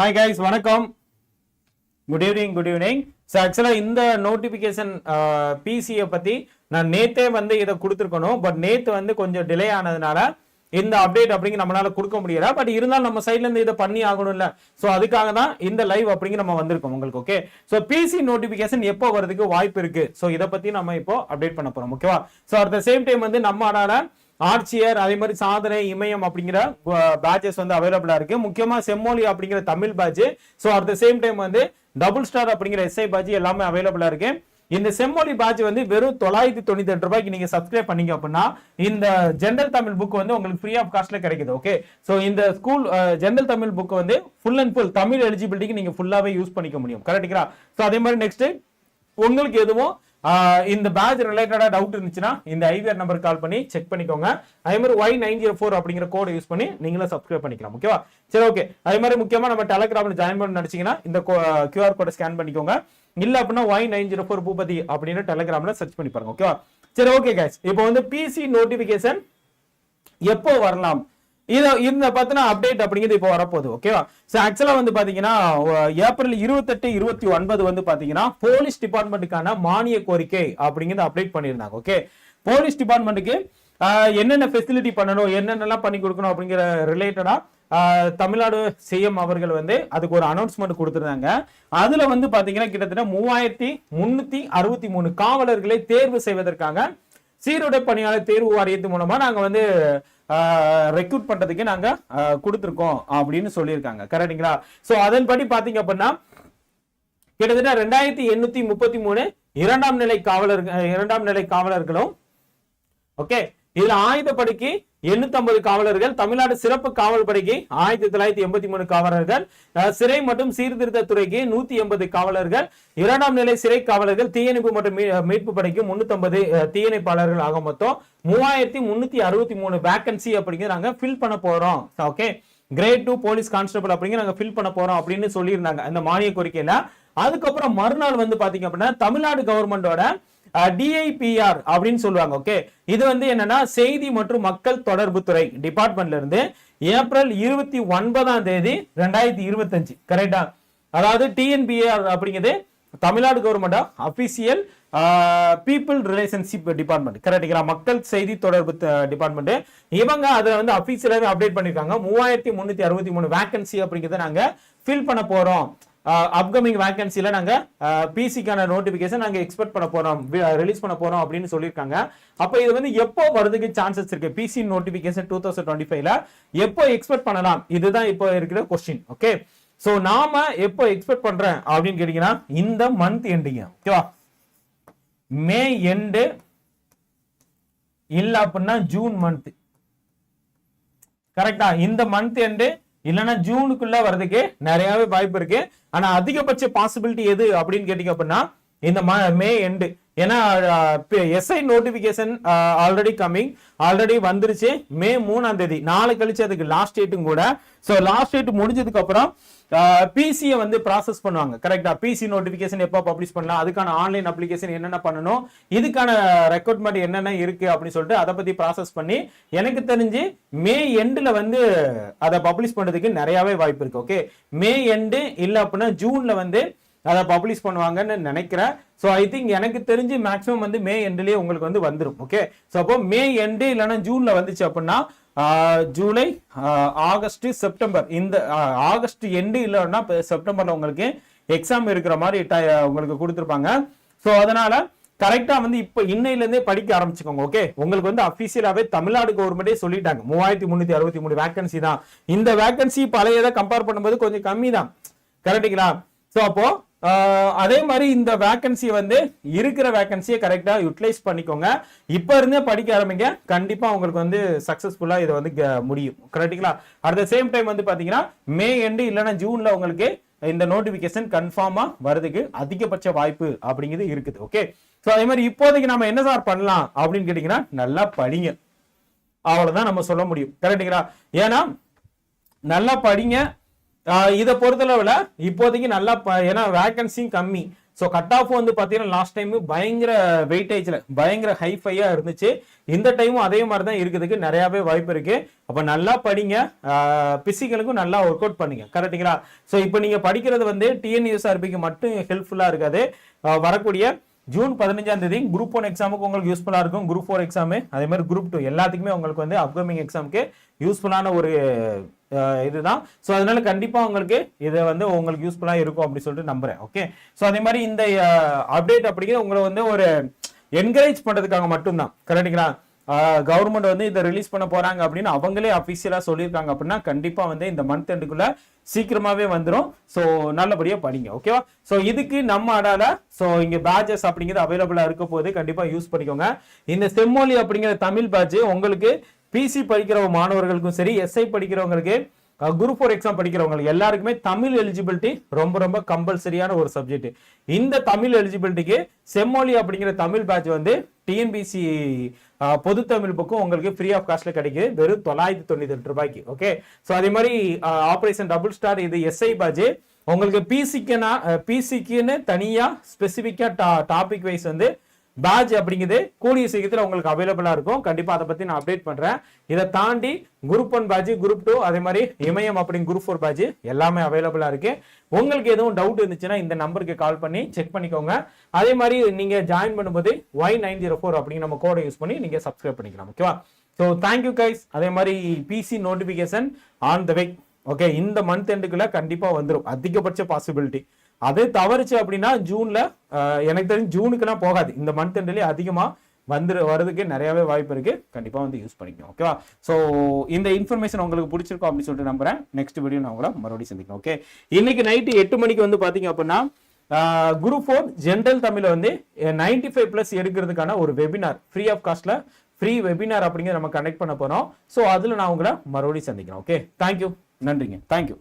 Hi guys வணக்கம். Good evening good evening so ஆக்சுவலாக இந்த நோட்டிஃபிகேஷன் பிசியை பற்றி நான் நேத்தே வந்து இதை கொடுத்துருக்கணும். பட் நேற்று வந்து கொஞ்சம் டிலே ஆனதுனால இந்த அப்டேட் அப்படிங்க நம்மளால கொடுக்க முடியல. பட் இருந்தாலும் நம்ம சைட்லேருந்து இதை பண்ணி ஆகணும்ல. ஸோ அதுக்காக தான் இந்த லைவ் அப்படிங்க நம்ம வந்திருக்கோம் உங்களுக்கு ஓகே ஸோ பிசி நோட்டிஃபிகேஷன் எப்போ வரதுக்கு வாய்ப்பு இருக்கு? ஸோ இதை பற்றி நம்ம இப்போ அப்டேட் பண்ண போகிறோம் ஓகேவா so at the same time வந்து நம்ம ஆடால ஆர்ச்சியர் அதே மாதிரி சாதனை இமயம் அப்படிங்கிற பேட்சஸ் வந்து அவைலபிளா இருக்கு. முக்கியமா செம்மொழி அப்படிங்கிற Tamil batch so at the same time வந்து டபுள் ஸ்டார் அப்படிங்கிற எஸ்ஐ பேட்ச் எல்லாமே அவைலபிளா இருக்கு. இந்த செம்மொழி பேட்ச் வந்து வெறும் தொள்ளாயிரத்தி தொண்ணூத்தி எட்டு ரூபாய்க்கு நீங்க சப்ஸ்கிரைப் பண்ணீங்க அப்படின்னா இந்த ஜென்ரல் தமிழ் புக் வந்து உங்களுக்கு ஃப்ரீ ஆஃப் காஸ்ட்ல கிடைக்குது ஓகே ஸோ இந்த ஸ்கூல் ஜென்ரல் தமிழ் புக் வந்து ஃபுல் அண்ட் ஃபுல் தமிழ் எலிஜிபிலிட்டிக்கு நீங்க ஃபுல்லாவே யூஸ் பண்ணிக்க முடியும். கரெக்டுங்களா ஸோ அதே மாதிரி நெக்ஸ்ட் உங்களுக்கு எதுவும் இந்த பேட்ச் ரிலேட்டடா டவுட் இருந்துச்சுன்னா இந்த ஐவிஆர் நம்பர் கால் பண்ணி செக் பண்ணிக்கோங்க. அதே மாதிரி ஒய் நைன் ஜீரோ ஃபோர் அப்படிங்கிற கோடை யூஸ் பண்ணி நீங்களும் சப்ஸ்கிரைப் பண்ணிக்கலாம். ஓகேவா சரி ஓகே அதே மாதிரி முக்கியமா நம்ம டெலகிராம்ல ஜாயின் பண்ண நினைச்சீங்கன்னா இந்த கியூஆர் கோடை ஸ்கேன் பண்ணிக்கோங்க. இல்ல அப்படின்னா Y nine zero four Boopathi அப்படின்னு டெலகிராம்ல சர்ச் பண்ணி பாருங்க. ஓகேவா சரி ஓகே கேஸ் இப்போ வந்து பிசி நோட்டிபிகேஷன் எப்போ வரலாம்? இதை இந்த பத்தின அப்டேட் அப்படிங்கிறது இப்போ வரப்போகுது ஓகேவா ஸோ ஆக்சுவலாக வந்து பார்த்தீங்கன்னா ஏப்ரல் இருபத்தெட்டு இருபத்தி ஒன்பது வந்து பார்த்தீங்கன்னா போலீஸ் டிபார்ட்மெண்ட்டுக்கான மானிய கோரிக்கை அப்படிங்கிறது அப்டேட் பண்ணியிருந்தாங்க ஓகே போலீஸ் டிபார்ட்மெண்ட்டுக்கு என்னென்ன ஃபெசிலிட்டி பண்ணணும் என்னென்னலாம் பண்ணி கொடுக்கணும் அப்படிங்கிற ரிலேட்டடாக தமிழ்நாடு சிஎம் அவர்கள் வந்து அதுக்கு ஒரு அனௌன்ஸ்மெண்ட் கொடுத்துருந்தாங்க. அதுல வந்து பாத்தீங்கன்னா கிட்டத்தட்ட மூவாயிரத்தி முன்னூத்தி அறுபத்தி மூணு காவலர்களை தேர்வு செய்வதற்காக சீருடை பணியாளர் தேர்வு வாரியத்து மூலமா நாங்க வந்து ரெக்ரூட் பண்றதுக்கு நாங்க கொடுத்துருக்கோம் அப்படின்னு சொல்லியிருக்காங்க. கரெக்டுங்களா ஸோ அதன்படி பாத்தீங்க அப்படின்னா கிட்டத்தட்ட ரெண்டாயிரத்தி எண்ணூத்தி முப்பத்தி மூணு இரண்டாம் நிலை காவலர் இரண்டாம் நிலை காவலர்களும் ஓகே இதுல ஆயுதப்படைக்கு 850 காவலர்கள் தமிழ்நாடு சிறப்பு காவல் படைக்கு ஆயிரத்தி தொள்ளாயிரத்தி எண்பத்தி மூணு காவலர்கள் சிறை மற்றும் சீர்திருத்த துறைக்கு நூத்தி எண்பது காவலர்கள் இரண்டாம் நிலை சிறை காவலர்கள் தீயணைப்பு மற்றும் மீட்பு படைக்கு முன்னூத்தி தீயணைப்பாளர்கள் ஆக மொத்தம் மூவாயிரத்தி முன்னூத்தி அறுபத்தி மூணு வேகன்சி அப்படிங்கிற நாங்க ஃபில் பண்ண போறோம். Okay grade two police constable அப்படிங்கிற நாங்க ஃபில் பண்ண போறோம் அப்படின்னு சொல்லியிருந்தாங்க. இந்த மானிய கோரிக்கையில. அதுக்கப்புறம் மறுநாள் வந்து பாத்தீங்க அப்படின்னா தமிழ்நாடு கவர்மெண்டோட டிஐபிஆர் அப்படின்னு சொல்லுவாங்க ஓகே இது வந்து என்னன்னா செய்தி மற்றும் மக்கள் தொடர்பு துறை டிபார்ட்மெண்ட்ல இருந்து ஏப்ரல் இருபத்தி ஒன்பதாம் தேதி ரெண்டாயிரத்தி இருபத்தஞ்சு கரெக்டா அதாவது டிஎன்பிஆர் அப்படிங்கிறது Tamil Nadu government official people relationship department கரெக்டுங்களா மக்கள் செய்தி தொடர்பு டிபார்ட்மெண்ட் இவங்க அதை வந்து அஃபீஷியலாகவே அப்டேட் பண்ணியிருக்காங்க மூவாயிரத்தி முந்நூற்றி அறுபத்தி மூணு வேகன்சி அப்படிங்கிறத நாங்கள் ஃபில் பண்ண போகிறோம் அப்கமிங் வேகன்சியில் நாங்க பிசிக்கான நோட்டிஃபிகேஷன் நாங்க எக்ஸ்பெக்ட் பண்ண போறோம். ரிலீஸ் பண்ண போறோம் அப்படின்னு சொல்லியிருக்காங்க. அப்போ இது வந்து எப்போ வரதுக்கு சான்சஸ் இருக்கு? PC notification two thousand twenty ஃபைவ்ல எப்போ எக்ஸ்பெக்ட் பண்ணலாம்? இதுதான் இப்போ இருக்கிற கொஸ்டின் ஓகே சோ நாம எப்போ எக்ஸ்பெக்ட் பண்றேன் அப்படின்னு கேட்டீங்கன்னா இந்த மந்த் எண்டிங்க ஓகேவா மே எண்டு இல்லை அப்படின்னா ஜூன் மந்த் கரெக்டா இந்த மந்த் எண்டு இல்லைன்னா ஜூனுக்குள்ள வர்றதுக்கு நிறையாவே வாய்ப்பு இருக்கு. ஆனா அதிகபட்ச பாசிபிலிட்டி எது அப்படின்னு கேட்டீங்க அப்படின்னா இந்த மே எண்டு ஏன்னா SI notification already coming already வந்துருச்சு. மே மூணாம் தேதி. நாளை கழிச்சு அதுக்கு லாஸ்ட் டேட்டும் கூட. ஸோ லாஸ்ட் டேட் முடிஞ்சதுக்கு அப்புறம் பிசியை வந்து ப்ராசஸ் பண்ணுவாங்க. கரெக்டா பிசி நோட்டிபிகேஷன் எப்போ பப்ளிஷ் பண்ணலாம்? அதுக்கான ஆன்லைன் அப்ளிகேஷன் என்னென்ன பண்ணணும்? இதுக்கான ரெக்ரூட்மெண்ட் என்னென்ன இருக்கு அப்படின்னு சொல்லிட்டு அதை பத்தி ப்ராசஸ் பண்ணி எனக்கு தெரிஞ்சு மே எண்டில் வந்து அதை பப்ளிஷ் பண்ணுறதுக்கு நிறையாவே வாய்ப்பு இருக்கு ஓகே மே எண்டு இல்லை அப்படின்னா ஜூன்ல வந்து அதை பப்ளிஷ் பண்ணுவாங்கன்னு நினைக்கிறேன். ஸோ ஐ திங்க் எனக்கு தெரிஞ்சு மேக்ஸிமம் வந்து மே எண்ட்லேயே உங்களுக்கு வந்து வந்துடும் ஓகே ஸோ அப்போ மே எண்டு இல்லைன்னா ஜூனில் வந்துச்சு அப்படின்னா ஜூலை ஆகஸ்ட் செப்டம்பர். இந்த ஆகஸ்ட் எண்டு இல்லைன்னா இப்போ செப்டம்பரில் உங்களுக்கு எக்ஸாம் இருக்கிற மாதிரி ட- உங்களுக்கு கொடுத்துருப்பாங்க. ஸோ அதனால கரெக்டாக வந்து இப்போ இன்னையிலேருந்தே படிக்க ஆரம்பிச்சுக்கோங்க ஓகே உங்களுக்கு வந்து அஃபிஷியலாகவே தமிழ்நாடு கவர்மெண்டே சொல்லிட்டாங்க. மூவாயிரத்தி முந்நூற்றி அறுபத்தி மூணு வேகன்சி தான். இந்த வேகன்சி பழையதை கம்பேர் பண்ணும்போது கொஞ்சம் கம்மி தான் கரெக்டுங்களா ஸோ அப்போ அதே மாதிரி இந்த வேக்கன்சி வந்து இருக்கிற வேக்கன்சியை கரெக்டாக யூட்டிலைஸ் பண்ணிக்கோங்க. இப்போ இருந்தே படிக்க ஆரம்பிங்க. கண்டிப்பாக உங்களுக்கு வந்து சக்ஸஸ்ஃபுல்லாக இதை வந்து க- முடியும். கரெக்டுங்களா அட் த சேம் டைம் வந்து பார்த்தீங்கன்னா மே எண்டு இல்லைன்னா ஜூனில் உங்களுக்கு இந்த நோட்டிபிகேஷன் கன்ஃபார்மாக வரதுக்கு அதிகபட்ச வாய்ப்பு அப்படிங்கிறது இருக்குது. ஓகே ஸோ அதே மாதிரி இப்போதைக்கு நம்ம என்ன சார் பண்ணலாம் அப்படின்னு கேட்டிங்கன்னா நல்லா படிங்க. அவ்வளோதான் நம்ம சொல்ல முடியும். கரெக்டுங்களா ஏன்னா நல்லா படிங்க இதை பொறுத்தளவில் இப்போதைக்கு நல்லா ப- ஏன்னா வேகன்சியும் கம்மி. ஸோ கட் ஆஃப் வந்து பார்த்தீங்கன்னா லாஸ்ட் டைம் பயங்கர வெயிட்டேஜில் பயங்கர ஹைஃபையாக இருந்துச்சு. இந்த டைமும் அதே மாதிரி தான் இருக்கிறதுக்கு நிறையாவே வாய்ப்பு இருக்குது அப்போ நல்லா படிங்க. பிசிக்கலுக்கும் நல்லா ஒர்க் அவுட் பண்ணுங்க. கரெக்டுங்களா ஸோ இப்போ நீங்கள் படிக்கிறது வந்து டிஎன்யூஎஸ்ஆர்பிக்கு மட்டும் ஹெல்ப்ஃபுல்லாக இருக்காது. வரக்கூடிய ஜூன் பதினஞ்சாம் தேதி குரூப் ஒன் எக்ஸாமுக்கு உங்களுக்கு யூஸ்ஃபுல்லாக இருக்கும். குரூப் ஃபோர் எக்ஸாமு அதே மாதிரி குரூப் டூ எல்லாத்துக்குமே உங்களுக்கு வந்து அப்கமிங் எக்ஸாமுக்கு யூஸ்ஃபுல்லான ஒரு இதுதான். ஸோ அதனால கண்டிப்பாக உங்களுக்கு இதை வந்து உங்களுக்கு யூஸ்ஃபுல்லாக இருக்கும் அப்படின்னு சொல்லிட்டு நம்புறேன். ஓகே ஸோ அதே மாதிரி இந்த அப்டேட் அப்படிங்கிறது உங்களை வந்து ஒரு என்கரேஜ் பண்ணுறதுக்காக மட்டும்தான். கரெக்டுங்களா கவர்மெண்ட் வந்து இதை ரிலீஸ் பண்ண போறாங்க அப்படின்னு அவங்களே அபிஷியலா சொல்லியிருக்காங்க அப்படின்னா கண்டிப்பா வந்து இந்த மந்த் எண்டுக்குள்ள சீக்கிரமாகவே வந்துடும் ஸோ நல்லபடியாக படிங்க ஓகேவா ஸோ இதுக்கு நம்ம அடால ஸோ இங்கே பேட்சஸ் அப்படிங்கிறது அவைலபிளாக இருக்க போது கண்டிப்பாக யூஸ் பண்ணிக்கோங்க. இந்த செம்மொழி அப்படிங்கிற தமிழ் பேட்ச் உங்களுக்கு பிசி படிக்கிற மாணவர்களுக்கும் சரி எஸ்ஐ படிக்கிறவங்களுக்கு குரூப் ஃபோர் எக்ஸாம் படிக்கிறவங்களுக்கு எல்லாருக்குமே தமிழ் எலிஜிபிலிட்டி ரொம்ப ரொம்ப கம்பல்சரியான ஒரு சப்ஜெக்ட் இந்த தமிழ் எலிஜிபிலிட்டிக்கு செம்மொழி அப்படிங்கிற தமிழ் பேட்ச் வந்து டிஎன்பிசி பொது தமிழ் புக்கும் உங்களுக்கு ஃப்ரீ ஆஃப் காஸ்ட்ல கிடைக்குது. வெறும் தொள்ளாயிரத்தி தொண்ணூத்தி எட்டு ரூபாய்க்கு ஓகே ஸோ அதே மாதிரி ஆப்ரேஷன் டபுள் ஸ்டார் இது எஸ்ஐ பாஜே உங்களுக்கு பிசிக்குன்னா பிசிக்குன்னு தனியா ஸ்பெசிஃபிக்கா டாபிக் வைஸ் வந்து பேட்ச் அப்படிங்கிறது கூடிய சீக்கிரத்தில் உங்களுக்கு அவைலபிளாக இருக்கும். கண்டிப்பாக அதை பற்றி நான் அப்டேட் பண்றேன். இதை தாண்டி group one batch group two அதே மாதிரி இமயம் அப்படிங்க குரூப் ஃபோர் பேட்ச் எல்லாமே அவைலபிளாக இருக்கு. உங்களுக்கு எதுவும் டவுட் இருந்துச்சுன்னா இந்த நம்பருக்கு கால் பண்ணி செக் பண்ணிக்கோங்க. அதே மாதிரி நீங்க ஜாயின் பண்ணும்போது ஒய் நைன் ஜீரோ ஃபோர் அப்படிங்கிற நம்ம கோடை யூஸ் பண்ணி நீங்கள் சப்ஸ்கிரைப் பண்ணிக்கலாம். ஓகேவா ஸோ தேங்க்யூ கைஸ் அதே மாதிரி PC notification on the way okay இந்த மந்த் எண்டுக்குள்ள கண்டிப்பாக வந்துடும் அதிகபட்ச பாசிபிலிட்டி அதே தவறுச்சு அப்படின்னா ஜூன்ல எனக்கு தெரிஞ்சு ஜூனுக்குலாம் போகாது. இந்த மந்த் எண்ட்லயே அதிகமா வந்துரு வரதுக்கு நிறையவே வாய்ப்பு இருக்கு. கண்டிப்பா வந்து யூஸ் பண்ணிக்கணும் ஓகேவா ஸோ இந்த இன்ஃபர்மேஷன் உங்களுக்கு பிடிச்சிருக்கும் அப்படின்னு சொல்லிட்டு நம்புறேன். நெக்ஸ்ட் வீடியோ நான் உங்களை மறுபடியும் சந்திக்கிறேன் ஓகே இன்னைக்கு நைட்டு எட்டு மணிக்கு வந்து பாத்தீங்க அப்படின்னா குரூப் ஃபோர் ஜென்ரல் தமிழ் வந்து நைன்டி ஃபைவ் ப்ளஸ் எடுக்கிறதுக்கான ஒரு வெபினார் ஃப்ரீ ஆஃப் காஸ்ட்ல ஃப்ரீ வெபினார் அப்படிங்கிறத நம்ம கனெக்ட் பண்ண போறோம். ஸோ அதில் நான் உங்களை மறுபடியும் சந்திக்கிறேன் ஓகே தேங்க்யூ நன்றிங்க. தேங்க்யூ